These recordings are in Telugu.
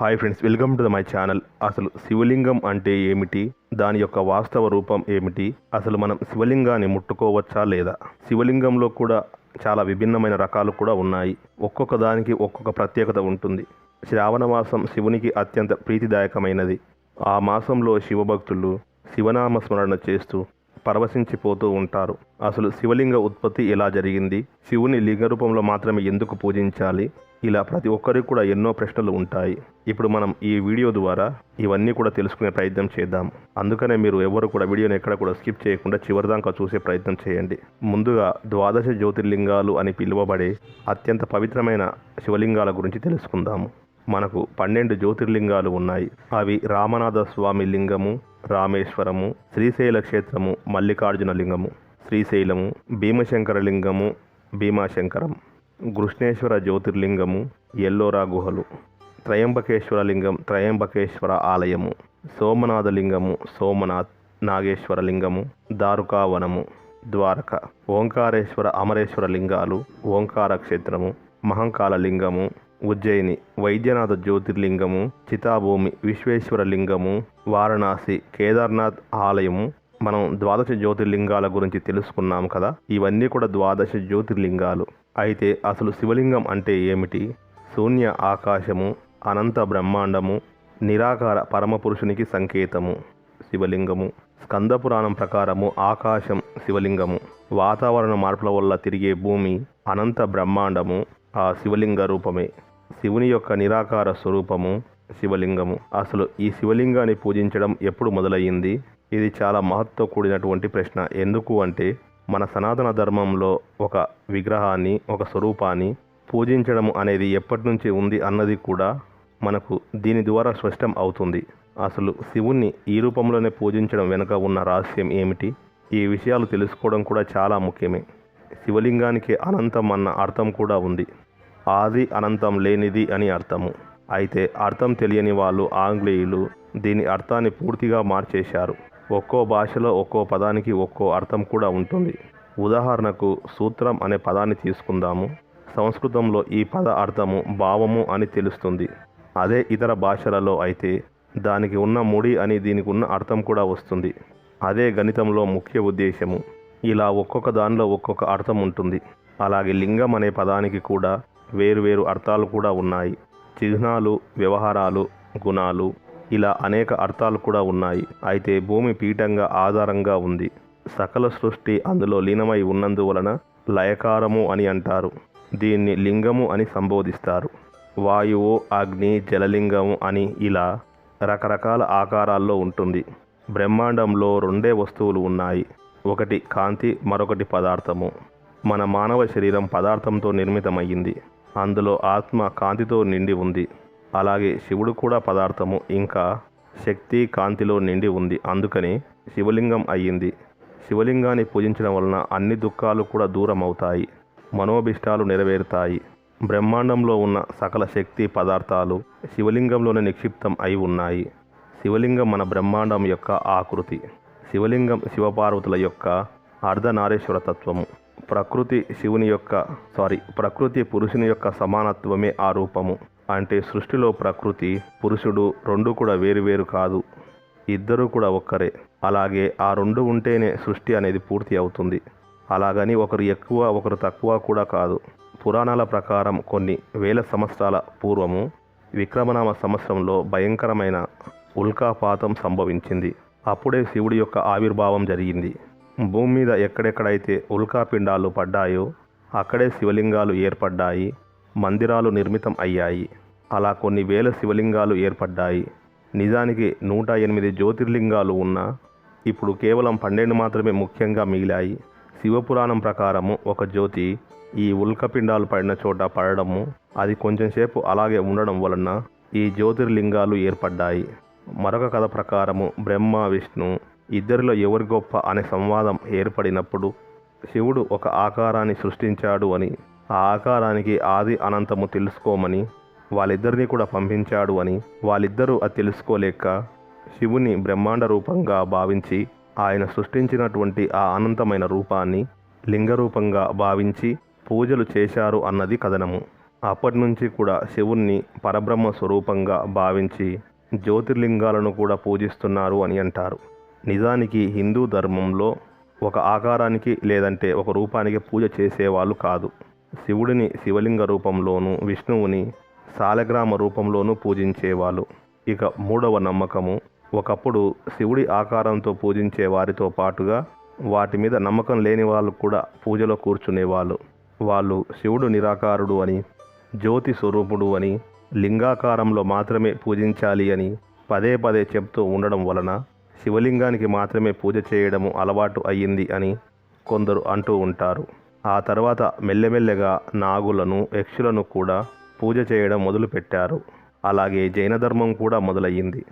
Hi friends welcome to my channel. అసలు శివలింగం అంటే ఏమిటి? దాని యొక్క వాస్తవ రూపం ఏమిటి? అసలు మనం శివలింగాన్ని ముట్టుకోవచ్చా లేదా? శివలింగంలో కూడా చాలా విభిన్నమైన రకాలు కూడా ఉన్నాయి. ఒక్కొక్క దానికి ఒక్కొక్క ప్రత్యేకత ఉంటుంది. శ్రావణ మాసం శివునికి అత్యంత ప్రీతిదాయకమైనది. ఆ మాసంలో శివభక్తులు శివనామ స్మరణ చేస్తూ పరవశించిపోతూ ఉంటారు. అసలు శివలింగ ఉత్పత్తి ఎలా జరిగింది? శివుని లింగ రూపంలో మాత్రమే ఎందుకు పూజించాలి? ఇలా ప్రతి ఒక్కరికి కూడా ఎన్నో ప్రశ్నలు ఉంటాయి. ఇప్పుడు మనం ఈ వీడియో ద్వారా ఇవన్నీ కూడా తెలుసుకునే ప్రయత్నం చేద్దాం. అందుకనే మీరు ఎవరు కూడా వీడియోని ఎక్కడ కూడా స్కిప్ చేయకుండా చివరిదాకా చూసే ప్రయత్నం చేయండి. ముందుగా ద్వాదశ జ్యోతిర్లింగాలు అని పిలువబడే అత్యంత పవిత్రమైన శివలింగాల గురించి తెలుసుకుందాము. మనకు పన్నెండు జ్యోతిర్లింగాలు ఉన్నాయి. అవి రామనాథ స్వామి లింగము రామేశ్వరము శ్రీశైల క్షేత్రము మల్లికార్జున లింగము శ్రీశైలము భీమశంకర లింగము భీమాశంకరం కృష్ణేశ్వర జ్యోతిర్లింగము ఎల్లోరా గుహలు త్రయంబకేశ్వర లింగం త్రయంబకేశ్వర ఆలయము సోమనాథ లింగము సోమనాథ్ నాగేశ్వర లింగము దారుకావనము ద్వారక ఓంకారేశ్వర అమరేశ్వర లింగాలు ఓంకార క్షేత్రము మహంకాళ లింగము ఉజ్జయిని వైద్యనాథ జ్యోతిర్లింగము చితాభూమి విశ్వేశ్వర లింగము వారణాసి కేదార్నాథ్ ఆలయము. మనం ద్వాదశ జ్యోతిర్లింగాల గురించి తెలుసుకున్నాం కదా? ఇవన్నీ కూడా ద్వాదశ జ్యోతిర్లింగాలు. అయితే అసలు శివలింగం అంటే ఏమిటి? శూన్య ఆకాశము అనంత బ్రహ్మాండము నిరాకార పరమపురుషునికి సంకేతము. శివలింగము స్కంద పురాణం ప్రకారము ఆకాశం శివలింగము. వాతావరణ మార్పుల వల్ల తిరిగే భూమి అనంత బ్రహ్మాండము ఆ శివలింగ రూపమే. శివుని యొక్క నిరాకార స్వరూపము శివలింగము. అసలు ఈ శివలింగాన్ని పూజించడం ఎప్పుడు మొదలయ్యింది? ఇది చాలా మహత్వ కూడినటువంటి ప్రశ్న. ఎందుకు అంటే మన సనాతన ధర్మంలో ఒక విగ్రహాన్ని ఒక స్వరూపాన్ని పూజించడం అనేది ఎప్పటి నుంచి ఉంది అన్నది కూడా మనకు దీని ద్వారా స్పష్టం అవుతుంది. అసలు శివుణ్ణి ఈ రూపంలోనే పూజించడం వెనుక ఉన్న రహస్యం ఏమిటి? ఈ విషయాలు తెలుసుకోవడం కూడా చాలా ముఖ్యమే. శివలింగానికి అనంతం అన్న అర్థం కూడా ఉంది. ఆది అనంతం లేనిది అని అర్థము. అయితే అర్థం తెలియని వాళ్ళు ఆంగ్లేయులు దీని అర్థాన్ని పూర్తిగా మార్చేశారు. ఒక్కో భాషలో ఒక్కో పదానికి ఒక్కో అర్థం కూడా ఉంటుంది. ఉదాహరణకు సూత్రం అనే పదాన్ని తీసుకుందాము. సంస్కృతంలో ఈ పద అర్థము భావము అని తెలుస్తుంది. అదే ఇతర భాషలలో అయితే దానికి ఉన్న ముడి అని దీనికి ఉన్న అర్థం కూడా వస్తుంది. అదే గణితంలో ముఖ్య ఉద్దేశము. ఇలా ఒక్కొక్క దానిలో ఒక్కొక్క అర్థం ఉంటుంది. అలాగే లింగం అనే పదానికి కూడా వేరువేరు అర్థాలు కూడా ఉన్నాయి. చిహ్నాలు వ్యవహారాలు గుణాలు ఇలా అనేక అర్థాలు కూడా ఉన్నాయి. అయితే భూమి పీఠంగా ఆధారంగా ఉంది. సకల సృష్టి అందులో లీనమై ఉన్నందువలన లయకారము అని అంటారు. దీన్ని లింగము అని సంబోధిస్తారు. వాయువు అగ్ని జలలింగము అని ఇలా రకరకాల ఆకారాల్లో ఉంటుంది. బ్రహ్మాండంలో రెండే వస్తువులు ఉన్నాయి. ఒకటి కాంతి మరొకటి పదార్థము. మన మానవ శరీరం పదార్థంతో నిర్మితమయ్యింది. అందులో ఆత్మ కాంతితో నిండి ఉంది. అలాగే శివుడు కూడా పదార్థము ఇంకా శక్తి కాంతిలో నిండి ఉంది. అందుకని శివలింగం అయ్యింది. శివలింగాన్ని పూజించడం వలన అన్ని దుఃఖాలు కూడా దూరం అవుతాయి మనోభిష్టాలు నెరవేరుతాయి. బ్రహ్మాండంలో ఉన్న సకల శక్తి పదార్థాలు శివలింగంలోనే నిక్షిప్తం అయి ఉన్నాయి. శివలింగం మన బ్రహ్మాండం యొక్క ఆకృతి. శివలింగం శివపార్వతుల యొక్క అర్ధనారేశ్వర తత్వము. ప్రకృతి శివుని యొక్క సారీ ప్రకృతి పురుషుని యొక్క సమానత్వమే ఆ రూపము. అంటే సృష్టిలో ప్రకృతి పురుషుడు రెండు కూడా వేరువేరు కాదు. ఇద్దరు కూడా ఒక్కరే. అలాగే ఆ రెండు ఉంటేనే సృష్టి అనేది పూర్తి అవుతుంది. అలాగని ఒకరు ఎక్కువ ఒకరు తక్కువ కూడా కాదు. పురాణాల ప్రకారం కొన్ని వేల సంవత్సరాల పూర్వము విక్రమనామ సంవత్సరంలో భయంకరమైన ఉల్కాపాతం సంభవించింది. అప్పుడే శివుడి యొక్క ఆవిర్భావం జరిగింది. భూమి మీద ఎక్కడెక్కడైతే ఉల్కాపిండాలు పడ్డాయో అక్కడే శివలింగాలు ఏర్పడ్డాయి మందిరాలు నిర్మితం అయ్యాయి. అలా కొన్ని వేల శివలింగాలు ఏర్పడ్డాయి. నిజానికి నూట ఎనిమిది జ్యోతిర్లింగాలు ఉన్నా ఇప్పుడు కేవలం పన్నెండు మాత్రమే ముఖ్యంగా మిగిలాయి. శివపురాణం ప్రకారము ఒక జ్యోతి ఈ ఉల్కపిండాలు పడిన చోట పడడము అది కొంచెం సేపు అలాగే ఉండడం వలన ఈ జ్యోతిర్లింగాలు ఏర్పడ్డాయి. మరొక కథ ప్రకారము బ్రహ్మ విష్ణు ఇద్దరిలో ఎవరి గొప్ప అనే సంవాదం ఏర్పడినప్పుడు శివుడు ఒక ఆకారాన్ని సృష్టించాడు అని ఆ ఆకారానికి ఆది అనంతము తెలుసుకోమని వాళ్ళిద్దరినీ కూడా పంపించాడు అని వాళ్ళిద్దరూ అది తెలుసుకోలేక శివుని బ్రహ్మాండ రూపంగా భావించి ఆయన సృష్టించినటువంటి ఆ అనంతమైన రూపాన్ని లింగరూపంగా భావించి పూజలు చేశారు అన్నది కథనము. అప్పటి నుంచి కూడా శివుణ్ణి పరబ్రహ్మ స్వరూపంగా భావించి జ్యోతిర్లింగాలను కూడా పూజిస్తున్నారు అని అంటారు. నిజానికి హిందూ ధర్మంలో ఒక ఆకారానికి లేదంటే ఒక రూపానికి పూజ చేసేవాళ్ళు కాదు. శివుడిని శివలింగ రూపంలోనూ విష్ణువుని సాలగ్రామ రూపంలోనూ పూజించేవాళ్ళు. ఇక మూడవ నమ్మకము ఒకప్పుడు శివుడి ఆకారంతో పూజించే వారితో పాటుగా వాటి మీద నమ్మకం లేని వాళ్ళు కూడా పూజలో కూర్చునేవాళ్ళు. వాళ్ళు శివుడు నిరాకారుడు అని జ్యోతి స్వరూపుడు అని లింగాకారంలో మాత్రమే పూజించాలి అని పదే పదే చెప్తూ ఉండడం వలన శివలింగానికి మాత్రమే పూజ చేయడము అలవాటు అయ్యింది అని కొందరు అంటూ ఉంటారు. ఆ తర్వాత మెల్లమెల్లగా నాగులను యక్షులను కూడా పూజ చేయడం మొదలుపెట్టారు. అలాగే జైన ధర్మం కూడా మొదలయ్యింది.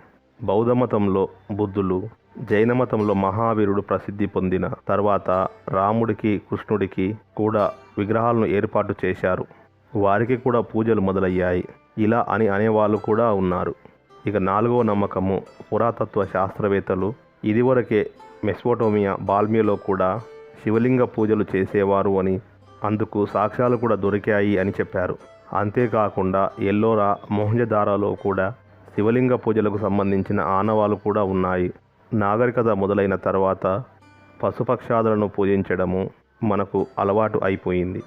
బౌద్ధమతంలో బుద్ధులు జైన మతంలో మహావీరుడు ప్రసిద్ధి పొందిన తర్వాత రాముడికి కృష్ణుడికి కూడా విగ్రహాలను ఏర్పాటు చేశారు. వారికి కూడా పూజలు మొదలయ్యాయి. ఇలా అని అనేవాళ్ళు కూడా ఉన్నారు. ఇక నాలుగవ నమ్మకము పురాతత్వ శాస్త్రవేత్తలు. ఇదివరకే మెస్పోటోమియా బాల్మియాలో కూడా శివలింగ పూజలు చేసేవారు అని అందుకు సాక్ష్యాలు కూడా దొరికాయి అని చెప్పారు. అంతేకాకుండా ఎల్లోరా మొహంజదారాలో కూడా శివలింగ పూజలకు సంబంధించిన ఆనవాలు కూడా ఉన్నాయి. నాగరికత మొదలైన తర్వాత పశుపక్షాదులను పూజించడము మనకు అలవాటు అయిపోయింది.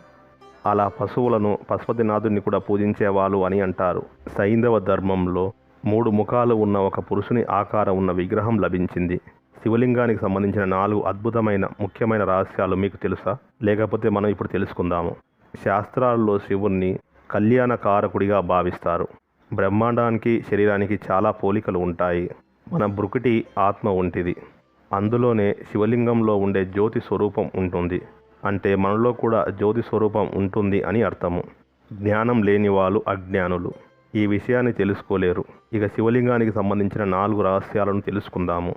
అలా పశువులను పశుపతినాథుడిని కూడా పూజించేవాళ్ళు అని అంటారు. సైంధవ ధర్మంలో మూడు ముఖాలు ఉన్న ఒక పురుషుని ఆకారం ఉన్న విగ్రహం లభించింది. శివలింగానికి సంబంధించిన నాలుగు అద్భుతమైన ముఖ్యమైన రహస్యాలు మీకు తెలుసా? లేకపోతే మనం ఇప్పుడు తెలుసుకుందాము. శాస్త్రాల్లో శివుణ్ణి కళ్యాణకారకుడిగా భావిస్తారు. బ్రహ్మాండానికి శరీరానికి చాలా పోలికలు ఉంటాయి. మన బ్రుకిటి ఆత్మ ఉంటిది అందులోనే శివలింగంలో ఉండే జ్యోతి స్వరూపం ఉంటుంది. అంటే మనలో కూడా జ్యోతి స్వరూపం ఉంటుంది అని అర్థము. జ్ఞానం లేని వాళ్ళు అజ్ఞానులు. ఈ విషయాన్ని తెలుసుకోలేరు. ఇక శివలింగానికి సంబంధించిన నాలుగు రహస్యాలను తెలుసుకుందాము.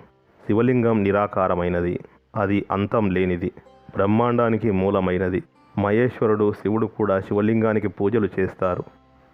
శివలింగం నిరాకారమైనది. అది అంతం లేనిది. బ్రహ్మాండానికి మూలమైనది. మహేశ్వరుడు శివుడు కూడా శివలింగానికి పూజలు చేస్తారు.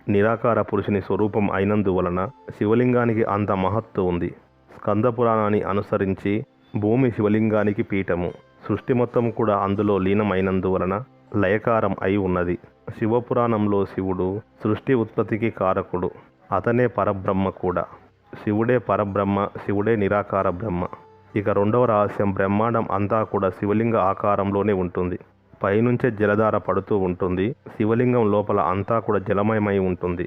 నిరాకార పురుషుని స్వరూపం అయినందువలన శివలింగానికి అంత మహత్తు ఉంది. స్కంద పురాణాన్ని అనుసరించి భూమి శివలింగానికి పీఠము. సృష్టి మొత్తం కూడా అందులో లీనమైనందువలన లయకారం అయి ఉన్నది. శివపురాణంలో శివుడు సృష్టి ఉత్పత్తికి కారకుడు. అతనే పరబ్రహ్మ కూడా. శివుడే పరబ్రహ్మ శివుడే నిరాకార బ్రహ్మ. ఇక రెండవ రహస్యం బ్రహ్మాండం అంతా కూడా శివలింగ ఆకారంలోనే ఉంటుంది. పైనుంచే జలధార పడుతూ ఉంటుంది. శివలింగం లోపల అంతా కూడా జలమయమై ఉంటుంది.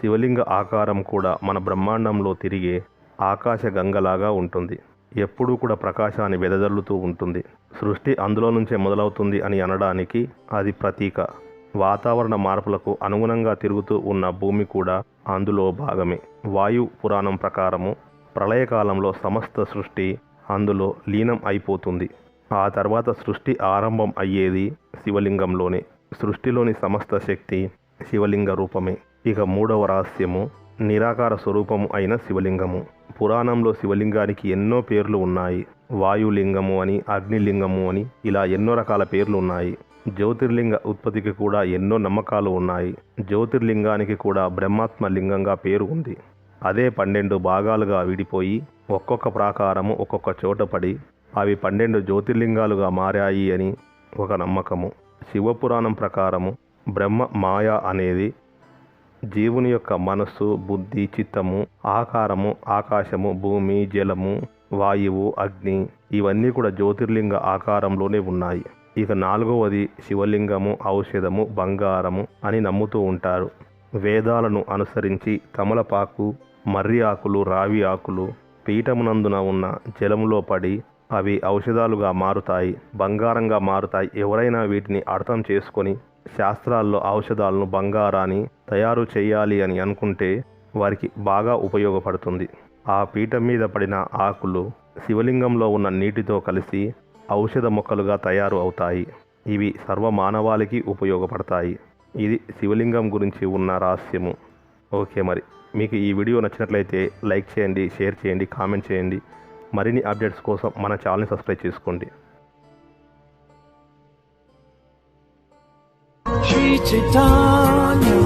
శివలింగ ఆకారం కూడా మన బ్రహ్మాండంలో తిరిగే ఆకాశ గంగలాగా ఉంటుంది. ఎప్పుడూ కూడా ప్రకాశాన్ని వెదజల్లుతూ ఉంటుంది. సృష్టి అందులో నుంచే మొదలవుతుంది అని అనడానికి అది ప్రతీక. వాతావరణ మార్పులకు అనుగుణంగా తిరుగుతూ ఉన్న భూమి కూడా అందులో భాగమే. వాయు పురాణం ప్రకారము ప్రళయకాలంలో సమస్త సృష్టి అందులో లీనం అయిపోతుంది. ఆ తర్వాత సృష్టి ఆరంభం అయ్యేది శివలింగంలోనే. సృష్టిలోని సమస్త శక్తి శివలింగ రూపమే. ఇక మూడవ రహస్యము నిరాకార స్వరూపము అయిన శివలింగము. పురాణంలో శివలింగానికి ఎన్నో పేర్లు ఉన్నాయి. వాయులింగము అని అగ్నిలింగము అని ఇలా ఎన్నో రకాల పేర్లు ఉన్నాయి. జ్యోతిర్లింగ ఉత్పత్తికి కూడా ఎన్నో నమ్మకాలు ఉన్నాయి. జ్యోతిర్లింగానికి కూడా బ్రహ్మాత్మ లింగంగా పేరు ఉంది. అదే పన్నెండు భాగాలుగా విడిపోయి ఒక్కొక్క ప్రాకారము ఒక్కొక్క చోట పడి అవి పన్నెండు జ్యోతిర్లింగాలుగా మారాయి అని ఒక నమ్మకము. శివపురాణం ప్రకారము బ్రహ్మ మాయ అనేది జీవుని యొక్క మనస్సు బుద్ధి చిత్తము ఆకారము ఆకాశము భూమి జలము వాయువు అగ్ని ఇవన్నీ కూడా జ్యోతిర్లింగ ఆకారంలోనే ఉన్నాయి. ఇక నాలుగవది శివలింగము ఔషధము బంగారము అని నమ్ముతూ ఉంటారు. వేదాలను అనుసరించి తమలపాకు మర్రి ఆకులు రావి ఆకులు పీఠమునందున ఉన్న జలములో పడి అవి ఔషధాలుగా మారుతాయి బంగారంగా మారుతాయి. ఎవరైనా వీటిని అర్థం చేసుకొని శాస్త్రాల్లో ఔషధాలను బంగారాన్ని తయారు చేయాలి అని అనుకుంటే వారికి బాగా ఉపయోగపడుతుంది. ఆ పీఠం మీద పడిన ఆకులు శివలింగంలో ఉన్న నీటితో కలిసి ఔషధ మొక్కలుగా తయారు అవుతాయి. ఇవి సర్వ మానవాళికి ఉపయోగపడతాయి. ఇది శివలింగం గురించి ఉన్న రహస్యము. ఓకే మరి. మీకు ఈ వీడియో నచ్చినట్లయితే లైక్ చేయండి షేర్ చేయండి కామెంట్ చేయండి. మరిన్ని అప్డేట్స్ కోసం మన ఛానల్ని సబ్స్క్రైబ్ చేసుకోండి. Chaitanya